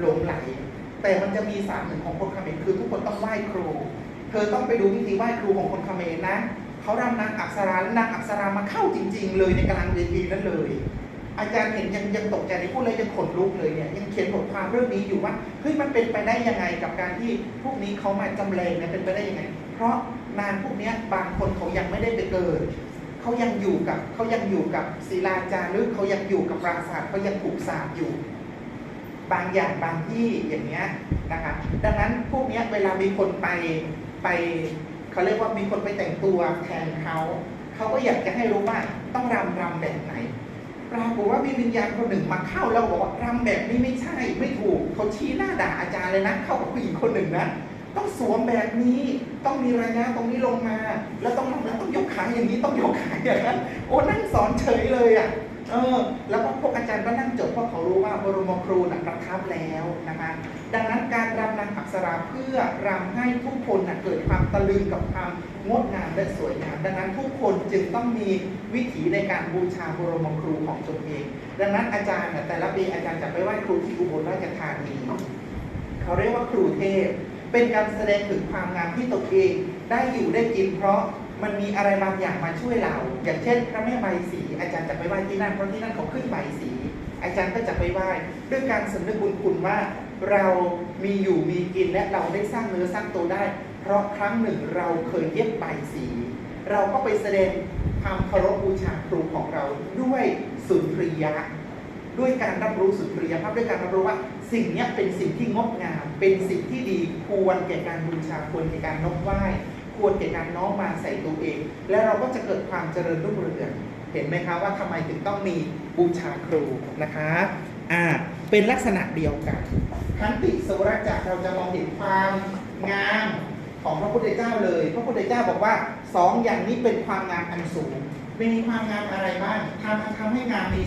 หลงไหล แต่มันจะมีสามหนึ่งของคนเขมรคือทุกคนต้องไหว้ครู เธอต้องไปดูวิธีไหว้ครูของคนเขมรนะเขารำนางอักษรานางอักษรามาเข้าจริง ๆ เลยในกลางเวทีนั่นเลย อาจารย์เห็นยังยังตกใจในพูดเลยยังขนลุกเลยเนี่ยยังเขียนบทความเรื่องนี้อยู่ว่าเฮ้ยมันเป็นไปได้ยังไงกับการที่พวกนี้เขามาจำแรงเนี่ยเป็นไปได้ยังไง เพราะนางพวกนี้บางคนเขายังไม่ได้ไปเกิดเขายังอยู่กับเขายังอยู่กับศิลาจารึกเขายังอยู่กับปราสาทเขายังถูกสาปอยู่ บางอย่างบางที่อย่างเงี้ยนะคะดังนั้นพวกเนี้ยเวลามีคนไปไปเขาเรียกว่ามีคนไปแต่งตัวแทนเขาเขาก็อยากจะให้รู้ว่าต้องรำรำแบบไหนปรากฏว่ามีวิญญาณคนหนึ่งมาเข้าแล้วบอกว่ารำแบบนี้ไม่ใช่ไม่ถูกเขาชี้หน้าด่าอาจารย์เลยนะ เข้ากับผู้หญิงคนหนึ่งนะต้องสวมแบบนี้ต้องมีระยะตรงนี้ลงมา แล้วต้องแล้วต้องยกขาอย่างนี้ต้องยกขาอย่างนั้นโอ้นั่งสอนเฉยเลยอะเออ แล้วก็พวกอาจารย์ก็นั่ง เขารู้ว่าบรมครูนะประทับแล้วนะคะดังนั้นการรำนางอักษราเพื่อรำให้ทุกคนนะเกิดความตะลึงกับความงดงามและสวยงามดังนั้นทุกคนจึงต้องมีวิถีในการบูชาบรมครูของตนเอง ดังนั้นอาจารย์นะแต่ละปีอาจารย์จะไปไหว้ครูที่อุบลราชธานีเขาเรียกว่าครูเทพ เป็นการแสดงถึงความงามที่ตนเองได้อยู่ได้กินเพราะมันมีอะไรบางอย่างมาช่วยเรา อย่างเช่นพระแม่ใบสี อาจารย์จะไปไหว้ที่นั่นเพราะที่นั่นเขาขึ้นใบสี อาจารย์ก็จะไปไหว้ด้วยการสำนึกบุญคุณว่าเรามีอยู่มีกินและเราได้สร้างเนื้อสร้างตัวได้ เพราะครั้งหนึ่งเราเคยเย็บใบสี เราก็ไปแสดงความเคารพบูชาครูของเราด้วยสุนทรียะ ด้วยการรับรู้สุนทรียภาพด้วยการรับรู้ว่าสิ่งนี้เป็นสิ่งที่งดงาม เป็นสิ่งที่ดีควรแก่การบูชาควรแก่การนกไหว้ควรแก่การน้อมมาใส่ตัวเอง และเราก็จะเกิดความเจริญรุ่งเรือง เห็นไหมคะว่าทำไมถึงต้องมีบูชาครูนะคะอ่าเป็นลักษณะเดียวกันขันติสวรจักรเราจะมองเห็นความงามของพระพุทธเจ้าเลย พระพุทธเจ้าบอกว่าสองอย่างนี้เป็นความงามอันสูงมีความงามอะไรบ้างทำทำให้งามมี